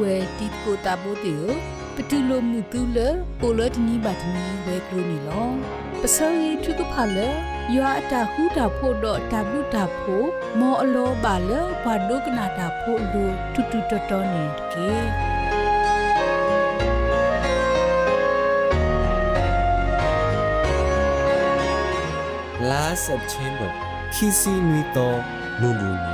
ဝဲတီကိုတာဘိုတေပတူလိုမှုတူလပိုလတနီဘတ်နီဝဲကလိုနီလောပစောရီထုကဖာလယွာအတာဟူတာဖို့တော့တဘလူတာဖို့မောအလောပါလဘာဒုကနာတာဖို့လူတူတူတတော်နေကေ last September ခီစီနွေတော်လူလူ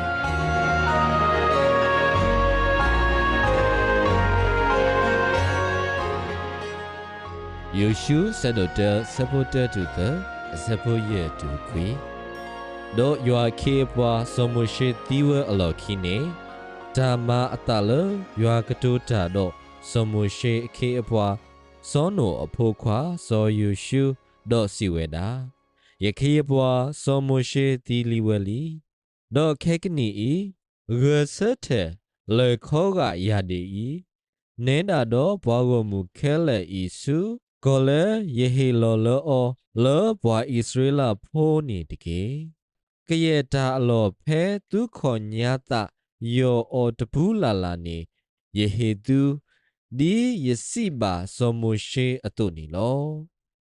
နီ You should settle the supporter to the support year to queen. Do you are capable so much tiwa alokine. Dama atala you are katuta do so much capable so no apokwa so you should do siweda. Ye capable so much ti liweli. Do kekni i resete le khoga yade i. နဲတာတော့ဘွားကိုမူခဲလေဤစု ကိုလေယေဟေလောလောအောလောဘွားဣသရေလဖိုးနေတကေကရဲ့တာအလောဖဲသူခေါ်ညာတာယောအောတဘူးလာလာနေယေဟေသူဒီယစီပါစောမရှေအတုနီလော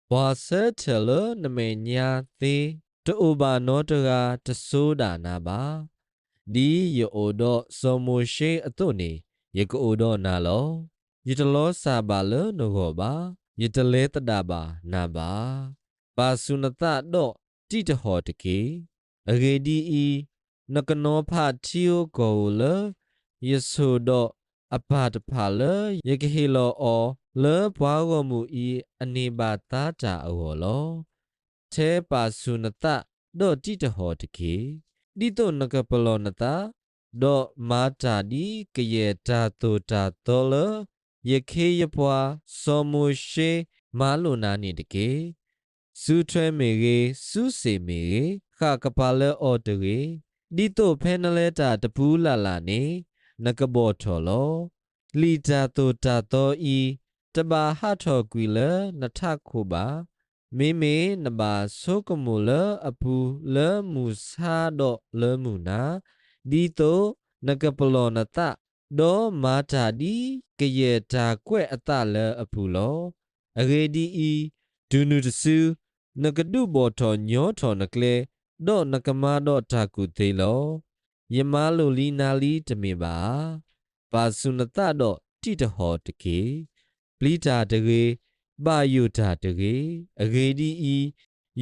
ဘွာဆဲချလနမေညာသေးတူဘာနောတရာတဆိုးဒါနာပါဒီယောဒောစောမရှေအတုနေယေကိုဒေါနာလောယတလောစာပါလနောကောပါ ယတလဲတတာပါနာပါပါစုနတတော့တိတဟောတကေအဂေဒီဤနကနောဖာချီယိုကိုလယေဆုတော့အပတဖာလယေကဟေလောအောလေဘွားဝမှုဤအနေပါသားတာအောလောချဲပါစုနတတော့တိတဟောတကေဒီတော့နကပလောနတာဒေါ်မာတာဒီကရေတာတိုတာတော်လ ယခေယပွားစောမုရှေမာလုနာနိတကေစူထွဲမေရေစူစေမေရေခကပါလေအော်တရေဒီတိုဖဲနလဲတာတပူးလာလာနေနကဘောထော်လောလီတာတိုတာတော်ဤတဘာဟထော်ကွီလနထခုပါမေမေနဘာဆိုကမူလအပူလမူစာတော့လမူနာဒီတိုနကပလောနတ ဒေါ်မာတာဒီကရေတာကွဲ့အတလအပူလောအဂေဒီဤဒူနုတဆူနကဒုဘောထောညောထောနကလေဒေါ်နကမာဒေါ်တာကုသေးလောယမလိုလီနာလီတမေပါပါစုနတတော့တိတဟောတကေပလီတာတကေပါယုတာတကေအဂေဒီဤ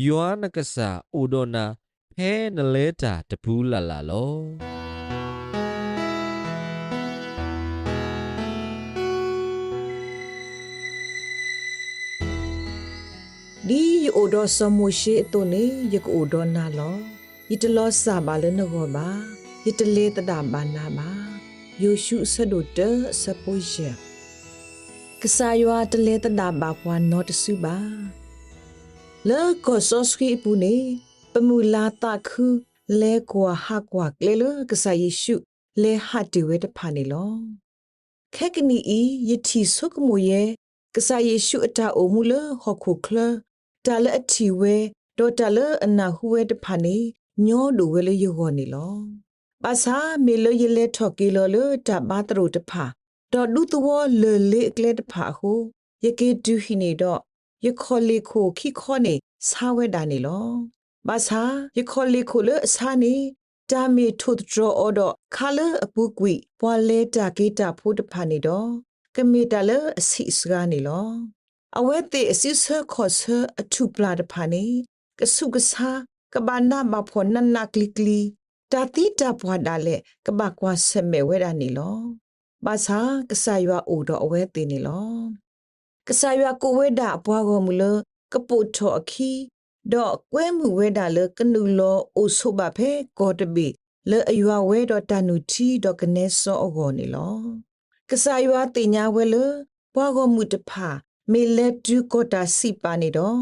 ယောနကဆာအိုဒိုနာဖဲနလဲတာတပူးလာလာလော ဒီယိုဒောစမိုရှိအတုနေယကိုဒေါနာလောယတလောစာပါလနကောပါယတလေတတာဘာနာပါယိုရှုဆဒိုတစပိုရှေကဆာယွာတလေတတာဘာပွားနောတစုပါလေကောဆောစခီပူနေပမူလာတာခုလဲကွာဟာကွာကလေလကဆာယေရှုလဲဟတ်တီဝဲတဖာနေလောခက်ကနီဤယတိဆုကမူယေကဆာယေရှုအတာအိုမူလဟခုခလ တာလအတီဝဲဒေါ်တာလအနာဟူဝဲတဖာနေညောဒူဝဲလေယောနေလောပါစာမေလယလေထော်ကီလောလတဘာတရုတဖာဒေါ်ဒူတဝလေလေကလေတဖာဟုယကေဒူဟိနေတော့ယခေါ်လေခိုခိခေါ်နေစာဝဲတာနေလောဘာသာယခေါ်လေခိုလအစာနေတာမီထုဒရအော်ဒခါလအပူကွီပွာလေတာကေတာဖို့တဖာနေတော့ကမီတလအစီစကနေလော အဝဲတေအစစ်ဆခေါ်ဆအထုပလာတဖာနေကဆုကစားကဘာနာမဖောနနကလီကလီတာတိတာပွားဒါလေကဘာကွာဆမဲဝဲတာနေလောဘာသာကဆာယွာအိုတော့အဝဲတေနေလောကဆာယွာကိုဝဲတာအပွားကောမူလကပုတ်ထောအခီဒေါ်ကွဲမှုဝဲတာလကနူလောအိုဆိုဘဖဲကောတဘီလေအယွာဝဲတော့တနူတီတော့ကနေစောအကောနေလောကဆာယွာတင်ညာဝဲလပွားကောမှုတဖာ မေလက်ဒူကိုတာစီပါနေတော့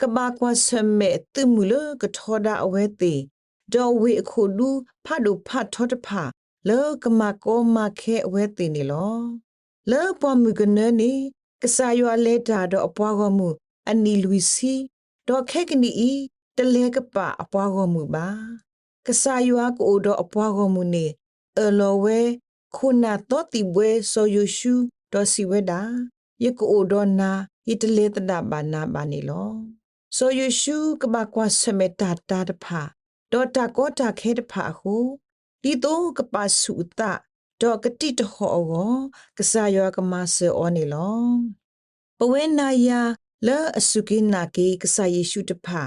ကဘာကွာဆမဲတမှုလကထောဒအဝဲတေဒေါ်ဝေအခုဒူဖတ်ဒူဖတ်ထောတဖာလောကမကောမခဲအဝဲတေနေလောလောပေါ်မှုကနနေကဆာယွာလဲတာတော့အပွားကောမှုအနီလူစီဒေါ်ခဲကနီဤတလဲကပအပွားကောမှုပါကဆာယွာကိုတော့အပွားကောမှုနေအလောဝဲခုနာတော့တိပွဲဆိုယရှုတော့စီဝဲတာ ယကိုဒေါ်နာယတလေတနာဘာနာဘာနီလောဆိုယရှုကဘာကွာစမေတာတာတဖာဒေါ်တာကောတာခဲတဖာဟုဒီတော့ကပါစုတာဒေါ်ကတိတဟောအောကစားယောကမဆေအောနီလောပဝဲနာယာလဲအစုကိနာကေကစားယေရှုတဖာ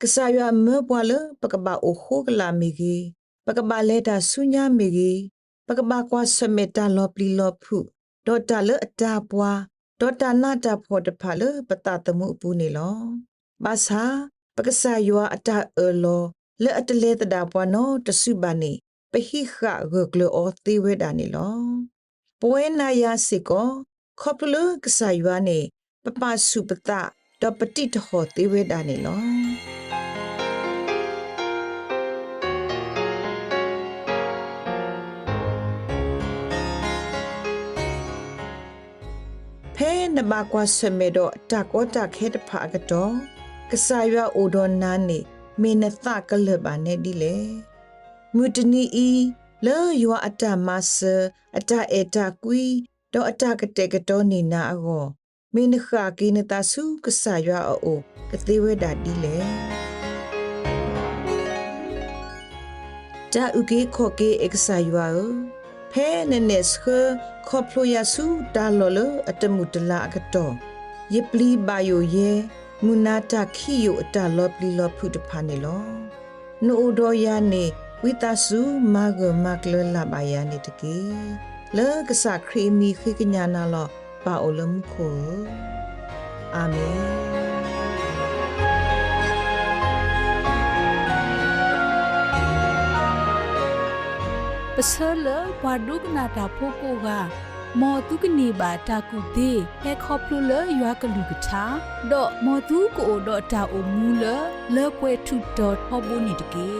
ကစားယောမေပွာလပကဘာအိုခိုကလာမီကြီးပကဘာလက်တာဆုညာမီကြီးပကဘာကွာစမေတာလောပလီလောဖု ဒေါ်တာလအတာပွာဒေါ်တာနာတာဖော်တဖာလပတတမှုပူနေလောဘာသာပကစားယောအတာအလောလဲအတလေတဒါပွာနောတဆုဘာနေပဟိခဂဂလောအသေးဝဲတာနေလောပွဲနာယာစီကောခေါပလကစားယောနေပပစုပတဒပတိတဟောသေးဝဲတာနေလော ဖဲနမကွာဆမေတော့တကောတခဲတဖာကတော့ကစားရွာအိုဒွန်နာနေမေနသကလဘာနေဒီလေမြူတနီဤလေယောအတမဆအတအေတကွီတော့အတကတဲ့ကတော့နေနာအောမင်းခါကိနတဆုကစားရွာအိုကတိဝဲတာဒီလေတာဥကေခိုကေအက္ဆာရွာ ဖဲနနက်စခခေါပလိုယာစုတာလောလအတမှုတလာအကတော့ယပလီဘယိုယေမူနာတာခီယိုအတလောပလီလောဖုတဖာနေလောနိုဒိုယာနေဝိတဆုမာဂမကလလာဘယာနေတကေလောကဆာခရီမီခိကညာနာလောပါအိုလမ်ခိုအာမင် ပစလဘွာဒုကနာတာဖိုကိုကမော်တုကနေပါတာကူဒေဟဲခေါပလူလရွာကလူကချာဒေါ်မော်တုကိုဒေါ်တာအိုမူလလေပွဲထုဒေါ်ဟောဘူနီတကေ